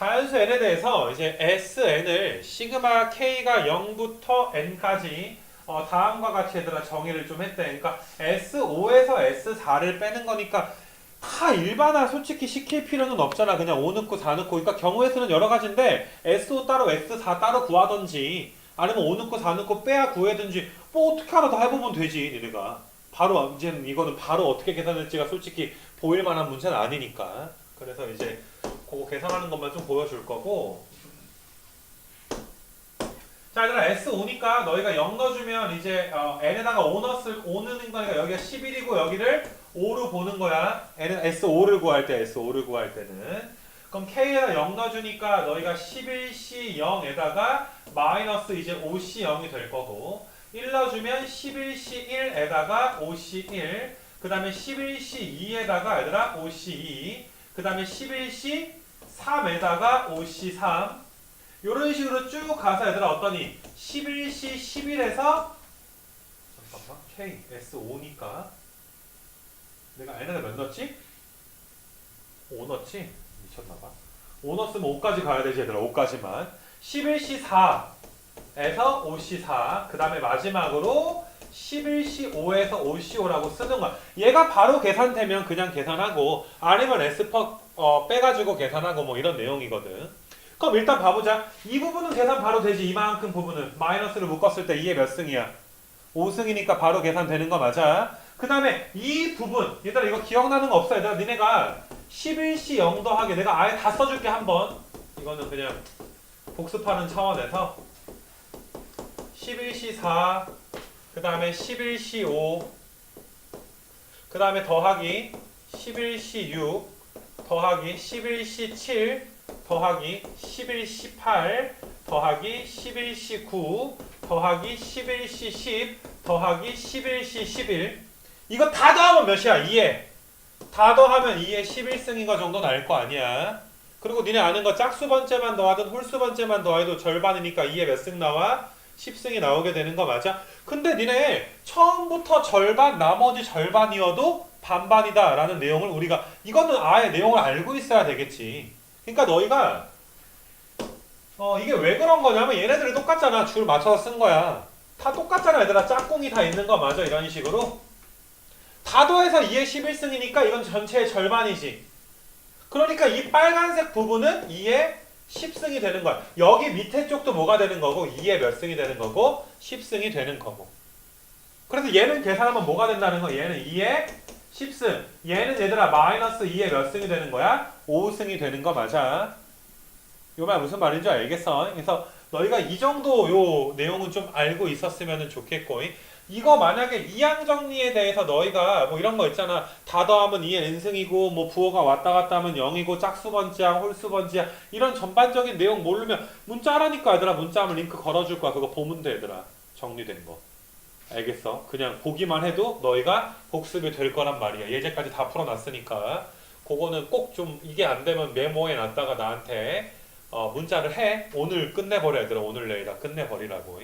자연수 n에 대해서 이제 sn을 시그마 k가 0부터 n까지 어, 다음과 같이 얘들아 정의를 좀 했대. 그러니까 S5에서 S4를 빼는 거니까 다 일반화 솔직히 시킬 필요는 없잖아. 그냥 5 넣고 4 넣고. 그러니까 경우의 수는 여러 가지인데 S5 따로 S4 따로 구하던지 아니면 5 넣고 4 넣고 빼야 구해든지 뭐 어떻게 하나 다 해보면 되지 니네가. 바로 이제는 이거는 바로 어떻게 계산할지가 솔직히 보일 만한 문제는 아니니까. 그래서 이제 그거 계산하는 것만 좀 보여줄 거고. 자 얘들아 S5니까 너희가 0 넣어주면 이제 어, n에다가 5 넣었을 5 넣는 거니까 여기가 11이고 여기를 5로 보는 거야. N은 S5를 구할 때 S5를 구할 때는. 그럼 K에다 0 넣어주니까 너희가 11C 0에다가 마이너스 이제 5C 0이 될 거고. 1 넣어주면 11C 1에다가 5C 1 그 다음에 11C 2에다가 얘들아 5C 2 그 다음에 11C 3에다가 5C 3 이런 식으로 쭉 가서 얘들아 어떠니? 11C 11에서 잠깐만 K S5니까. 내가 N에다 몇 넣었지? 5 넣었지? 미쳤나봐. 5 넣었으면 5까지 가야 되지 얘들아 5까지만. 11C 4에서 5C 4 그 다음에 마지막으로 11C 5에서 5C 5라고 쓰는 거야. 얘가 바로 계산되면 그냥 계산하고 아니면 S 어, 빼가지고 계산하고 뭐 이런 내용이거든 그럼 일단 봐보자. 이 부분은 계산 바로 되지. 이만큼 부분은 마이너스를 묶었을 때 2의 몇 승이야? 5승이니까 바로 계산되는 거 맞아. 그 다음에 이 부분 얘들아 이거 기억나는 거 없어 얘들아 니네가 11C 0 더하기 내가 아예 다 써줄게 한번 이거는 그냥 복습하는 차원에서 11C 4그 다음에 11C 5그 다음에 더하기 11C 6 더하기 11C 7 더하기 11C 8 더하기 11C 9 더하기 11C 10 더하기 11C 11 이거 다 더하면 몇이야? 2에 다 더하면 2에 11승인 거 정도 나올 거 아니야 그리고 니네 아는 거 짝수 번째만 더하든 홀수 번째만 더해도 절반이니까 2에 몇 승 나와? 10승이 나오게 되는 거 맞아? 근데 니네 처음부터 절반 나머지 절반이어도 반반이다 라는 내용을 우리가 이거는 아예 내용을 알고 있어야 되겠지. 그러니까 너희가 어 이게 왜 그런 거냐면 얘네들이 똑같잖아. 줄 맞춰서 쓴 거야. 다 똑같잖아 얘들아. 짝꿍이 다 있는 거 맞아? 이런 식으로. 다 더해서 2의 11승이니까 이건 전체의 절반이지. 그러니까 이 빨간색 부분은 2의 10승이 되는 거야. 여기 밑에 쪽도 뭐가 되는 거고 2의 몇 승이 되는 거고 10승이 되는 거고. 그래서 얘는 계산하면 뭐가 된다는 거 얘는 2의 10승. 얘는 얘들아 마이너스 2의 몇 승이 되는 거야? 5승이 되는 거 맞아? 요 말 무슨 말인지 알겠어? 그래서 너희가 이 정도 요 내용은 좀 알고 있었으면 좋겠고 이거 만약에 이항 정리에 대해서 너희가 뭐 이런 거 있잖아 다 더하면 2의 n승이고 뭐 부호가 왔다 갔다 하면 0이고 짝수 번째야 홀수 번째야 이런 전반적인 내용 모르면 문자 하라니까 얘들아 문자 하면 링크 걸어 줄 거야 그거 보면 돼 얘들아 정리된 거 알겠어? 그냥 보기만 해도 너희가 복습이 될 거란 말이야. 예제까지 다 풀어 놨으니까 그거는 꼭 좀 이게 안 되면 메모해 놨다가 나한테 어, 문자를 해. 오늘 끝내버려 얘들아. 오늘 내일 다 끝내버리라고.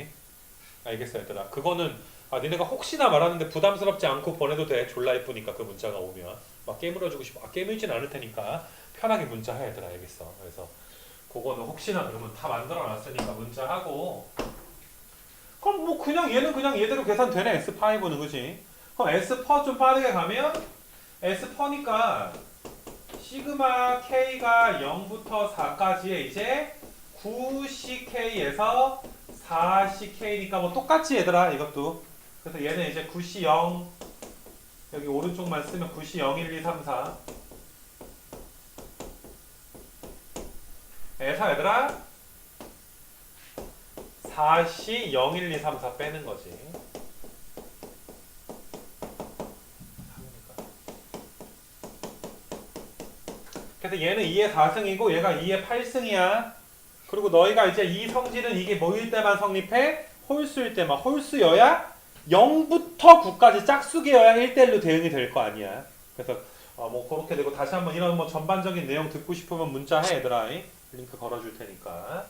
알겠어 얘들아. 그거는 아 니네가 혹시나 말하는데 부담스럽지 않고 보내도 돼. 졸라 예쁘니까 그 문자가 오면 막 깨물어주고 싶어. 아 깨물진 않을 테니까 편하게 문자 해 얘들아. 알겠어. 그래서 그거는 혹시나 그러면 다 만들어놨으니까 문자하고 그럼 뭐 그냥 얘는 그냥 얘대로 계산되네 S5는 그지? 그럼 S4 좀 빠르게 가면 S4니까 시그마 K가 0부터 4까지의 이제 9CK에서 4CK니까 뭐 똑같지 얘들아 이것도 그래서 얘는 이제 9C0 여기 오른쪽만 쓰면 9C0 1 2 3 4 에서 얘들아 4시 0, 1, 2, 3, 4 빼는 거지. 그래서 얘는 2의 4승이고 얘가 2의 8승이야. 그리고 너희가 이제 이 성질은 이게 뭐일 때만 성립해? 홀수일 때만. 홀수여야 0부터 9까지 짝수계여야 1대1로 대응이 될 거 아니야. 그래서 어, 뭐 그렇게 되고 다시 한번 이런 뭐 전반적인 내용 듣고 싶으면 문자 해 얘들아. 링크 걸어줄 테니까.